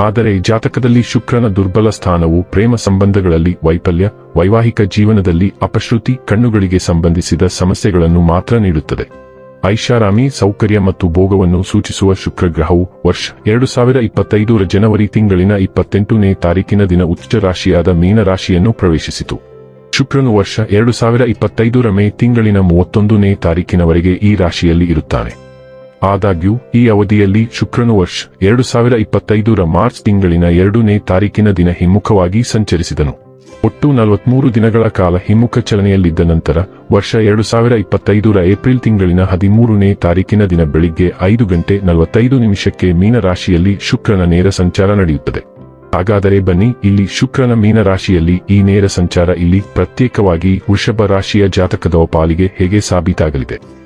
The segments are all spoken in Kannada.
ಆದರೆ ಜಾತಕದಲ್ಲಿ ಶುಕ್ರನ ದುರ್ಬಲ ಸ್ಥಾನವು ಪ್ರೇಮ ಸಂಬಂಧಗಳಲ್ಲಿ ವೈಫಲ್ಯ, ವೈವಾಹಿಕ ಜೀವನದಲ್ಲಿ ಅಪಶ್ರುತಿ, ಕಣ್ಣುಗಳಿಗೆ ಸಂಬಂಧಿಸಿದ ಸಮಸ್ಯೆಗಳನ್ನು ಮಾತ್ರ ನೀಡುತ್ತದೆ. ಐಷಾರಾಮಿ ಸೌಕರ್ಯ ಮತ್ತು ಭೋಗವನ್ನು ಸೂಚಿಸುವ ಶುಕ್ರ ಗ್ರಹವು ವರ್ಷ ಎರಡು ಸಾವಿರ ಇಪ್ಪತ್ತೈದರ ಜನವರಿ ತಿಂಗಳಿನ ಇಪ್ಪತ್ತೆಂಟನೇ ತಾರೀಕಿನ ದಿನ ಉಚ್ಚ ರಾಶಿಯಾದ ಮೀನರಾಶಿಯನ್ನು ಪ್ರವೇಶಿಸಿತು. ಶುಕ್ರನು ವರ್ಷ ಎರಡು ಸಾವಿರ ಇಪ್ಪತ್ತೈದರ ಮೇ ತಿಂಗಳಿನ ಮೂವತ್ತೊಂದನೇ ತಾರೀಕಿನವರೆಗೆ ಈ ರಾಶಿಯಲ್ಲಿ ಇರುತ್ತಾನೆ. ಆದಾಗ್ಯೂ, ಈ ಅವಧಿಯಲ್ಲಿ ಶುಕ್ರನು ವರ್ಷ ಎರಡು ಸಾವಿರ ಇಪ್ಪತ್ತೈದರ ಮಾರ್ಚ್ ತಿಂಗಳಿನ ಎರಡನೇ ತಾರೀಕಿನ ದಿನ ಹಿಮ್ಮುಖವಾಗಿ ಸಂಚರಿಸಿದನು. ಒಟ್ಟು ನಲವತ್ಮೂರು ದಿನಗಳ ಕಾಲ ಹಿಮ್ಮುಖ ಚಲನೆಯಲ್ಲಿದ್ದ ನಂತರ, ವರ್ಷ ಎರಡು ಸಾವಿರ ಇಪ್ಪತ್ತೈದರ ಏಪ್ರಿಲ್ ತಿಂಗಳಿನ ಹದಿಮೂರನೇ ತಾರೀಕಿನ ದಿನ ಬೆಳಿಗ್ಗೆ ಐದು ಗಂಟೆ ನಲವತ್ತೈದು ನಿಮಿಷಕ್ಕೆ ಮೀನರಾಶಿಯಲ್ಲಿ ಶುಕ್ರನ ನೇರ ಸಂಚಾರ ನಡೆಯುತ್ತದೆ. ಹಾಗಾದರೆ ಬನ್ನಿ, ಇಲ್ಲಿ ಶುಕ್ರನ ಮೀನರಾಶಿಯಲ್ಲಿ ಈ ನೇರ ಸಂಚಾರ ಇಲ್ಲಿ ಪ್ರತ್ಯೇಕವಾಗಿ ವೃಷಭ ರಾಶಿಯ ಜಾತಕದ ಪಾಲಿಗೆ ಹೇಗೆ ಸಾಬೀತಾಗಲಿದೆ?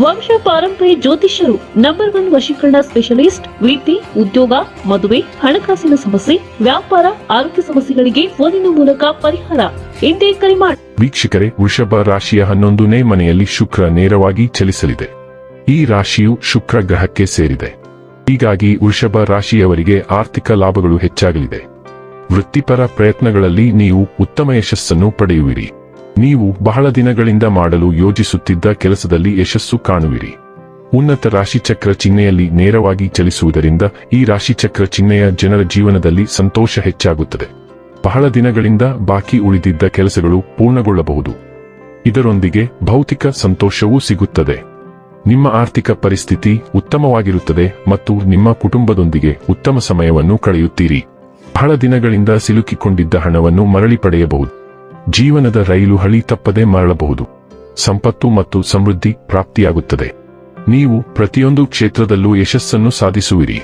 ವಂಶ ಪಾರಂಪರ್ಯ ಜ್ಯೋತಿಷ್ಯರು ನಂಬರ್ ಒನ್ ವಶೀಕರಣ ಸ್ಪೆಷಲಿಸ್ಟ್ ವೃತ್ತಿ ಉದ್ಯೋಗ, ಮದುವೆ, ಹಣಕಾಸಿನ ಸಮಸ್ಯೆ, ವ್ಯಾಪಾರ, ಆರೋಗ್ಯ ಸಮಸ್ಯೆಗಳಿಗೆ ಫೋನಿನ ಮೂಲಕ ಪರಿಹಾರ. ಇಂದೇ ಕರೆ ಮಾಡಿ ವೀಕ್ಷಕರೇ, ವೃಷಭ ರಾಶಿಯ ಹನ್ನೊಂದನೇ ಮನೆಯಲ್ಲಿ ಶುಕ್ರ ನೇರವಾಗಿ ಚಲಿಸಲಿದೆ. ಈ ರಾಶಿಯು ಶುಕ್ರ ಗ್ರಹಕ್ಕೆ ಸೇರಿದೆ. ಹೀಗಾಗಿ ವೃಷಭ ರಾಶಿಯವರಿಗೆ ಆರ್ಥಿಕ ಲಾಭಗಳು ಹೆಚ್ಚಾಗಲಿದೆ. ವೃತ್ತಿಪರ ಪ್ರಯತ್ನಗಳಲ್ಲಿ ನೀವು ಉತ್ತಮ ಯಶಸ್ಸನ್ನು ಪಡೆಯುವಿರಿ. ನೀವು ಬಹಳ ದಿನಗಳಿಂದ ಮಾಡಲು ಯೋಜಿಸುತ್ತಿದ್ದ ಕೆಲಸದಲ್ಲಿ ಯಶಸ್ಸು ಕಾಣುವಿರಿ. ಉನ್ನತ ರಾಶಿಚಕ್ರ ಚಿಹ್ನೆಯಲ್ಲಿ ನೇರವಾಗಿ ಚಲಿಸುವುದರಿಂದ ಈ ರಾಶಿಚಕ್ರ ಚಿಹ್ನೆಯ ಜನರ ಜೀವನದಲ್ಲಿ ಸಂತೋಷ ಹೆಚ್ಚಾಗುತ್ತದೆ. ಬಹಳ ದಿನಗಳಿಂದ ಬಾಕಿ ಉಳಿದಿದ್ದ ಕೆಲಸಗಳು ಪೂರ್ಣಗೊಳ್ಳಬಹುದು. ಇದರೊಂದಿಗೆ ಭೌತಿಕ ಸಂತೋಷವೂ ಸಿಗುತ್ತದೆ. ನಿಮ್ಮ ಆರ್ಥಿಕ ಪರಿಸ್ಥಿತಿ ಉತ್ತಮವಾಗಿರುತ್ತದೆ ಮತ್ತು ನಿಮ್ಮ ಕುಟುಂಬದೊಂದಿಗೆ ಉತ್ತಮ ಸಮಯವನ್ನು ಕಳೆಯುತ್ತೀರಿ. ಬಹಳ ದಿನಗಳಿಂದ ಸಿಲುಕಿಕೊಂಡಿದ್ದ ಹಣವನ್ನು ಮರಳಿ ಪಡೆಯಬಹುದು. ಜೀವನದ ರೈಲು ಹಳಿ ತಪ್ಪದೆ ಮರಳಬಹುದು. ಸಂಪತ್ತು ಮತ್ತು ಸಮೃದ್ಧಿ ಪ್ರಾಪ್ತಿಯಾಗುತ್ತದೆ. ನೀವು ಪ್ರತಿಯೊಂದು ಕ್ಷೇತ್ರದಲ್ಲೂ ಯಶಸ್ಸನ್ನು ಸಾಧಿಸುವಿರಿ.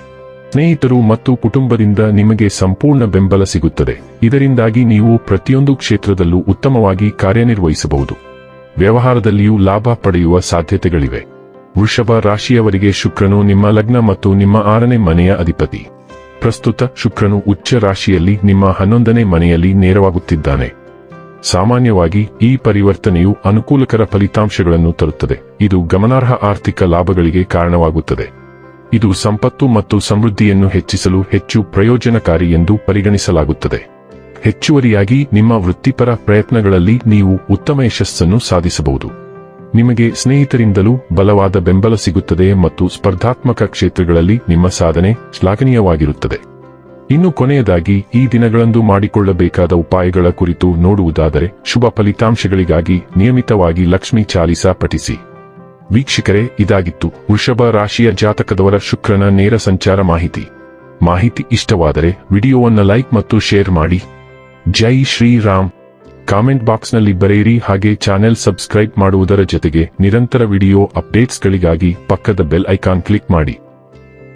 ಸ್ನೇಹಿತರು ಮತ್ತು ಕುಟುಂಬದಿಂದ ನಿಮಗೆ ಸಂಪೂರ್ಣ ಬೆಂಬಲ ಸಿಗುತ್ತದೆ. ಇದರಿಂದಾಗಿ ನೀವು ಪ್ರತಿಯೊಂದು ಕ್ಷೇತ್ರದಲ್ಲೂ ಉತ್ತಮವಾಗಿ ಕಾರ್ಯನಿರ್ವಹಿಸಬಹುದು. ವ್ಯವಹಾರದಲ್ಲಿಯೂ ಲಾಭ ಪಡೆಯುವ ಸಾಧ್ಯತೆಗಳಿವೆ. ವೃಷಭ ರಾಶಿಯವರಿಗೆ ಶುಕ್ರನು ನಿಮ್ಮ ಲಗ್ನ ಮತ್ತು ನಿಮ್ಮ ಆರನೇ ಮನೆಯ ಅಧಿಪತಿ. ಪ್ರಸ್ತುತ ಶುಕ್ರನು ಉಚ್ಚ ರಾಶಿಯಲ್ಲಿ ನಿಮ್ಮ ಹನ್ನೊಂದನೇ ಮನೆಯಲ್ಲಿ ನೇರವಾಗುತ್ತಿದ್ದಾನೆ. ಸಾಮಾನ್ಯವಾಗಿ ಈ ಪರಿವರ್ತನೆಯು ಅನುಕೂಲಕರ ಫಲಿತಾಂಶಗಳನ್ನು ತರುತ್ತದೆ. ಇದು ಗಮನಾರ್ಹ ಆರ್ಥಿಕ ಲಾಭಗಳಿಗೆ ಕಾರಣವಾಗುತ್ತದೆ. ಇದು ಸಂಪತ್ತು ಮತ್ತು ಸಮೃದ್ಧಿಯನ್ನು ಹೆಚ್ಚಿಸಲು ಹೆಚ್ಚು ಪ್ರಯೋಜನಕಾರಿ ಎಂದು ಪರಿಗಣಿಸಲಾಗುತ್ತದೆ. ಹೆಚ್ಚುವರಿಯಾಗಿ ನಿಮ್ಮ ವೃತ್ತಿಪರ ಪ್ರಯತ್ನಗಳಲ್ಲಿ ನೀವು ಉತ್ತಮ ಯಶಸ್ಸನ್ನು ಸಾಧಿಸಬಹುದು. ನಿಮಗೆ ಸ್ನೇಹಿತರಿಂದಲೂ ಬಲವಾದ ಬೆಂಬಲ ಸಿಗುತ್ತದೆ ಮತ್ತು ಸ್ಪರ್ಧಾತ್ಮಕ ಕ್ಷೇತ್ರಗಳಲ್ಲಿ ನಿಮ್ಮ ಸಾಧನೆ ಶ್ಲಾಘನೀಯವಾಗಿರುತ್ತದೆ. ಇನ್ನು ಕೊನೆಯದಾಗಿ ಈ ದಿನಗಳಂದು ಮಾಡಿಕೊಳ್ಳಬೇಕಾದ ಉಪಾಯಗಳ ಕುರಿತು ನೋಡುವುದಾದರೆ ಶುಭ ಫಲಿತಾಂಶಗಳಿಗಾಗಿ ನಿಯಮಿತವಾಗಿ ಲಕ್ಷ್ಮಿ ಚಾಲಿಸಾ ಪಠಿಸಿ. ವೀಕ್ಷಕರೇ, ಇದಾಗಿತ್ತು ವೃಷಭ ರಾಶಿಯ ಜಾತಕದವರ ಶುಕ್ರನ ನೇರ ಸಂಚಾರ ಮಾಹಿತಿ. ಮಾಹಿತಿ ಇಷ್ಟವಾದರೆ ವಿಡಿಯೋವನ್ನು ಲೈಕ್ ಮತ್ತು ಶೇರ್ ಮಾಡಿ. ಜೈ ಶ್ರೀರಾಮ್. ಕಾಮೆಂಟ್ ಬಾಕ್ಸ್ನಲ್ಲಿ ಬರೆಯಿರಿ ಹಾಗೆ ಚಾನೆಲ್ ಸಬ್ಸ್ಕ್ರೈಬ್ ಮಾಡುವುದರ ಜೊತೆಗೆ ನಿರಂತರ ವಿಡಿಯೋ ಅಪ್ಡೇಟ್ಸ್ಗಳಿಗಾಗಿ ಪಕ್ಕದ ಬೆಲ್ ಐಕಾನ್ ಕ್ಲಿಕ್ ಮಾಡಿ.